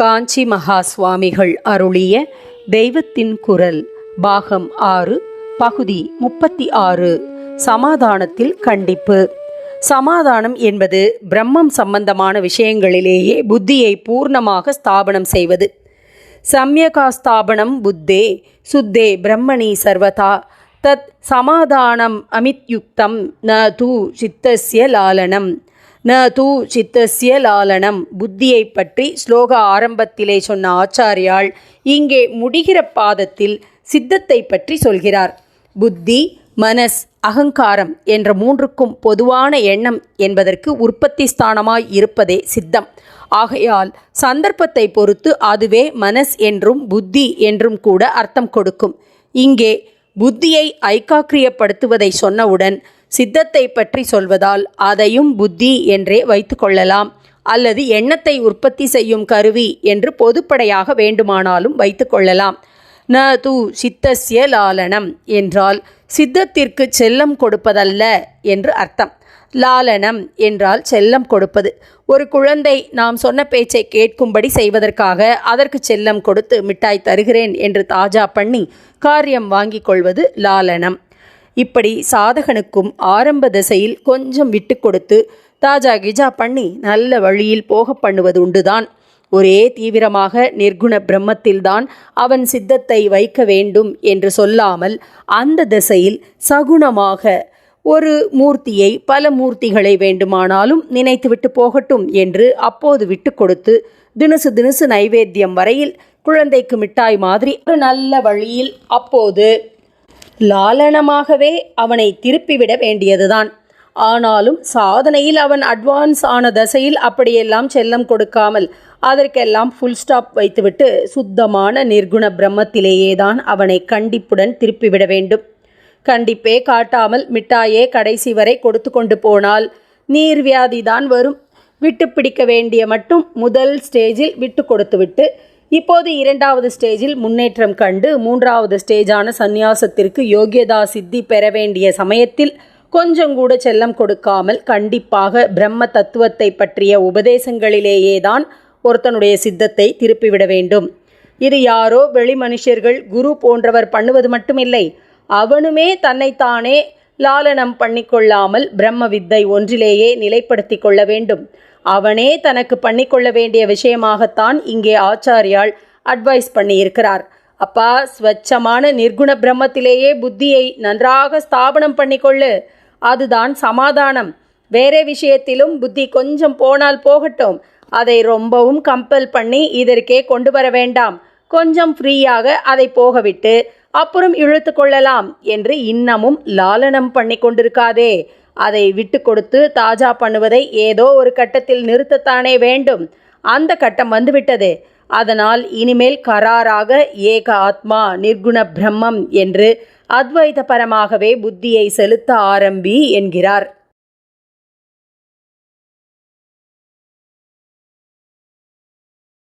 காஞ்சி மகா சுவாமிகள் அருளிய தெய்வத்தின் குரல் பாகம் ஆறு பகுதி முப்பத்தி ஆறு சமாதானத்தில் கண்டிப்பு. சமாதானம் என்பது பிரம்மம் சம்பந்தமான விஷயங்களிலேயே புத்தியை பூர்ணமாக ஸ்தாபனம் செய்வது. சம்யகாஸ்தாபனம் புத்தே சுத்தே பிரம்மணி சர்வதா தத் சமாதானம் அமித்யுக்தம் ந தூ சித்தஸ்ய லாலனம். ந தூ சித்தசிய லாலனம். புத்தியை பற்றி ஸ்லோக ஆரம்பத்திலே சொன்ன ஆச்சாரியால் இங்கே முடிகிற பாதத்தில் சித்தத்தை பற்றி சொல்கிறார். புத்தி மனஸ் அகங்காரம் என்ற மூன்றுக்கும் பொதுவான எண்ணம் என்பதற்கு உற்பத்தி ஸ்தானமாய் இருப்பதே சித்தம். ஆகையால் சந்தர்ப்பத்தை பொறுத்து அதுவே மனஸ் என்றும் புத்தி என்றும் கூட அர்த்தம் கொடுக்கும். இங்கே புத்தியை ஐக்காக்கிரியப்படுத்துவதை சொன்னவுடன் சித்தத்தை பற்றி சொல்வதால் அதையும் புத்தி என்றே வைத்துக்கொள்ளலாம் அல்லது எண்ணத்தை உற்பத்தி செய்யும் கருவி என்று பொதுப்படையாக வேண்டுமானாலும் வைத்துக்கொள்ளலாம் ந தூ சித்தஸ்ய லாலனம் என்றால் சித்தத்திற்கு செல்லம் கொடுப்பதல்ல என்று அர்த்தம். லாலனம் என்றால் செல்லம் கொடுப்பது. ஒரு குழந்தை நாம் சொன்ன பேச்சை கேட்கும்படி செய்வதற்காக அதற்கு செல்லம் கொடுத்து மிட்டாய் தருகிறேன் என்று தாஜா பண்ணி காரியம் வாங்கிக் கொள்வது லாலனம். இப்படி சாதகனுக்கும் ஆரம்ப திசையில் கொஞ்சம் விட்டு கொடுத்து தாஜா கிஜா பண்ணி நல்ல வழியில் போக பண்ணுவது உண்டுதான். ஒரே தீவிரமாக நிர்குண பிரம்மத்தில்தான் அவன் சித்தத்தை வைக்க வேண்டும் என்று சொல்லாமல் அந்த திசையில் சகுணமாக ஒரு மூர்த்தியை பல மூர்த்திகளை வேண்டுமானாலும் நினைத்துவிட்டு போகட்டும் என்று அப்போது விட்டு கொடுத்து தினுசு தினுசு நைவேத்தியம் வரையில் குழந்தைக்கு மிட்டாய் மாதிரி ஒரு நல்ல வழியில் அப்போது லாலனமாகவே அவனை திருப்பிவிட வேண்டியதுதான். ஆனாலும் சாதனையில் அவன் அட்வான்ஸ் ஆன தசையில் அப்படியெல்லாம் செல்லம் கொடுக்காமல் அதற்கெல்லாம் ஃபுல் ஸ்டாப் வைத்துவிட்டு சுத்தமான நிர்குண பிரம்மத்திலேயே தான் அவனை கண்டிப்புடன் திருப்பிவிட வேண்டும். கண்டிப்பே காட்டாமல் மிட்டாயே கடைசி வரை கொடுத்து கொண்டு போனால் நீர்வியாதி தான் வரும். விட்டு பிடிக்க வேண்டிய மட்டும் முதல் ஸ்டேஜில் விட்டு கொடுத்துவிட்டு இப்போது இரண்டாவது ஸ்டேஜில் முன்னேற்றம் கண்டு மூன்றாவது ஸ்டேஜான சந்நியாசத்திற்கு யோகியதா சித்தி பெற வேண்டிய சமயத்தில் கொஞ்சம் கூட செல்லம் கொடுக்காமல் கண்டிப்பாக பிரம்ம தத்துவத்தை பற்றிய உபதேசங்களிலேயே தான் ஒருத்தனுடைய சித்தத்தை திருப்பிவிட வேண்டும். இது யாரோ வெளி மனுஷர்கள் குரு போன்றவர் பண்ணுவது மட்டுமில்லை. அவனுமே தன்னைத்தானே லாலனம் பண்ணிக்கொள்ளாமல் பிரம்ம வித்தை ஒன்றிலேயே நிலைப்படுத்தி கொள்ள வேண்டும். அவனே தனக்கு பண்ணிக்கொள்ள வேண்டிய விஷயமாகத்தான் இங்கே ஆச்சாரியால் அட்வைஸ் பண்ணியிருக்கிறார். அப்பா ஸ்வச்சமான நிர்குண பிரம்மத்திலேயே புத்தியை நன்றாக ஸ்தாபனம் பண்ணிக்கொள்ளு. அதுதான் சமாதானம். வேறே விஷயத்திலும் புத்தி கொஞ்சம் போனால் போகட்டும். அதை ரொம்பவும் கம்பல் பண்ணி இதற்கே கொண்டு வர வேண்டாம். கொஞ்சம் ஃப்ரீயாக அதை போகவிட்டு அப்புறம் இழுத்து கொள்ளலாம் என்று இன்னமும் லாலனம் பண்ணி கொண்டிருக்காதே அதை விட்டு கொடுத்து தாஜா பண்ணுவதை ஏதோ ஒரு கட்டத்தில் நிறுத்தத்தானே வேண்டும். அந்த கட்டம் வந்துவிட்டது. அதனால் இனிமேல் கராராக ஏக ஆத்மா நிர்குண பிரம்மம் என்று அத்வைதபரமாகவே புத்தியை செலுத்த ஆரம்பி என்கிறார்.